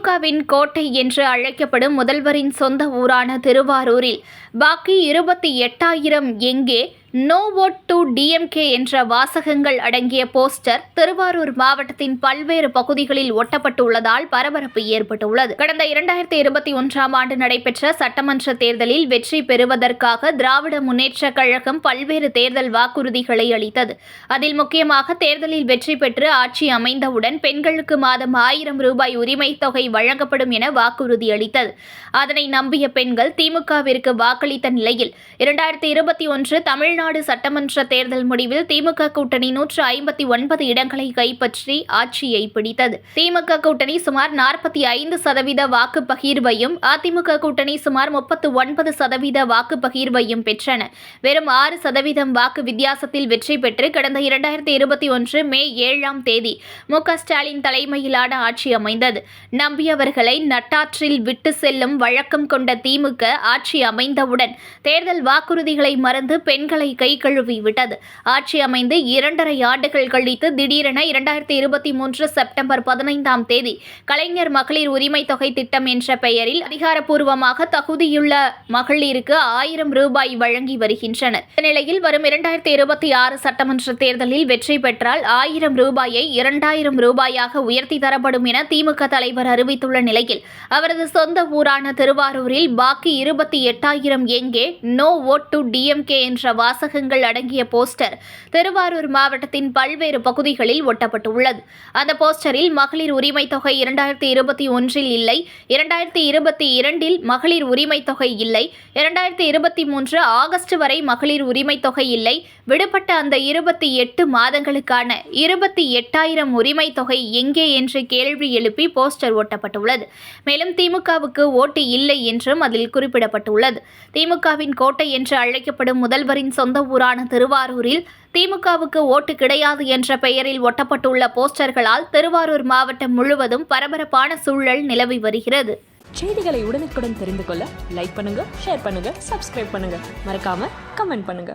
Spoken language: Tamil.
திமுகவின் கோட்டை என்று அழைக்கப்படும் முதல்வரின் சொந்த ஊரான திருவாரூரில் பாக்கி இருபத்தி எட்டாயிரம் எங்கே நோ ஓட் டு டிஎம்கே என்ற வாசகங்கள் அடங்கிய போஸ்டர் திருவாரூர் மாவட்டத்தின் பல்வேறு பகுதிகளில் ஒட்டப்பட்டுள்ளதால் பரபரப்பு ஏற்பட்டுள்ளது. கடந்த இரண்டாயிரத்தி இருபத்தி ஒன்றாம் ஆண்டு நடைபெற்ற சட்டமன்ற தேர்தலில் வெற்றி பெறுவதற்காக திராவிட முன்னேற்ற கழகம் பல்வேறு தேர்தல் வாக்குறுதிகளை அளித்தது. அதில் முக்கியமாக தேர்தலில் வெற்றி பெற்று ஆட்சி அமைந்தவுடன் பெண்களுக்கு மாதம் ஆயிரம் ரூபாய் உரிமைத் தொகை வழங்கப்படும் என வாக்குறுதி அளித்தது. அதனை நம்பிய பெண்கள் திமுகவிற்கு வாக்களித்த நிலையில் இரண்டாயிரத்தி இருபத்தி ஒன்று தமிழ் தமிழ்நாடு சட்டமன்ற தேர்தல் முடிவில் திமுக கூட்டணி நூற்று ஐம்பத்தி ஒன்பது இடங்களை கைப்பற்றி ஆட்சியை பிடித்தது. திமுக கூட்டணி சுமார் நாற்பத்தி ஐந்து சதவீத வாக்கு பகிர்வையும் அதிமுக கூட்டணி சுமார் முப்பத்து ஒன்பது சதவீத வாக்கு பகிர்வையும் பெற்றன. வெறும் ஆறு சதவீதம் வாக்கு வித்தியாசத்தில் வெற்றி பெற்று கடந்த இரண்டாயிரத்தி இருபத்தி ஒன்று மே ஏழாம் தேதி மு ஸ்டாலின் தலைமையிலான ஆட்சி அமைந்தது. நம்பியவர்களை நட்டாற்றில் விட்டு செல்லும் வழக்கம் கொண்ட திமுக ஆட்சி அமைந்தவுடன் தேர்தல் வாக்குறுதிகளை மறந்து பெண்களை கை கழுவி விட்டது. ஆட்சி அமைந்து இரண்டரை ஆண்டுகள் கழித்து திடீரென இரண்டாயிரத்தி இருபத்தி மூன்று செப்டம்பர் பதினைந்தாம் தேதி கலைஞர் மகளிர் உரிமை தொகை திட்டம் என்ற பெயரில் அதிகாரப்பூர்வமாக தகுதியுள்ள மகளிருக்கு ஆயிரம் ரூபாய் வழங்கி வருகின்றனர். இந்த நிலையில் வரும் இரண்டாயிரத்தி இருபத்தி ஆறு சட்டமன்ற தேர்தலில் வெற்றி பெற்றால் ஆயிரம் ரூபாயை இரண்டாயிரம் ரூபாயாக உயர்த்தி தரப்படும் என திமுக தலைவர் அறிவித்துள்ள நிலையில் அவரது சொந்த ஊரான திருவாரூரில் பாக்கி இருபத்தி எட்டாயிரம் எங்கே நோ ஓட் டு டிஎம்கே என்ற வாச வாசகங்கள் அடங்கிய போஸ்டர் திருவாரூர் மாவட்டத்தின் பல்வேறு பகுதிகளில் ஒட்டப்பட்டுள்ளது. அந்த போஸ்டரில் மகளிர் உரிமை தொகை இரண்டாயிரத்தி இருபத்தி ஒன்றில் இல்லை இரண்டாயிரத்தி இருபத்தி இரண்டில் மகளிர் உரிமை தொகை இல்லை இரண்டாயிரத்தி இருபத்தி மூன்று ஆகஸ்ட் வரை மகளிர் உரிமை தொகை இல்லை. விடுபட்ட அந்த இருபத்தி எட்டு மாதங்களுக்கான இருபத்தி எட்டாயிரம் உரிமை தொகை எங்கே என்று கேள்வி எழுப்பி போஸ்டர் ஒட்டப்பட்டுள்ளது. மேலும் திமுகவுக்கு ஓட்டு இல்லை என்றும் அதில் குறிப்பிடப்பட்டுள்ளது. திமுகவின் கோட்டை என்று அழைக்கப்படும் முதல்வரின் சொந்த சொந்த ஊரான திருவாரூரில் திமுகவுக்கு ஓட்டு கிடையாது என்ற பெயரில் ஒட்டப்பட்டுள்ள போஸ்டர்களால் திருவாரூர் மாவட்டம் முழுவதும் பரபரப்பான சூழல் நிலவி வருகிறது. செய்திகளை உடனுக்குடன் தெரிந்து கொள்ள லைக் பண்ணுங்க ஷேர் பண்ணுங்க சப்ஸ்கிரைப் பண்ணுங்க. மறக்காம கமெண்ட் பண்ணுங்க.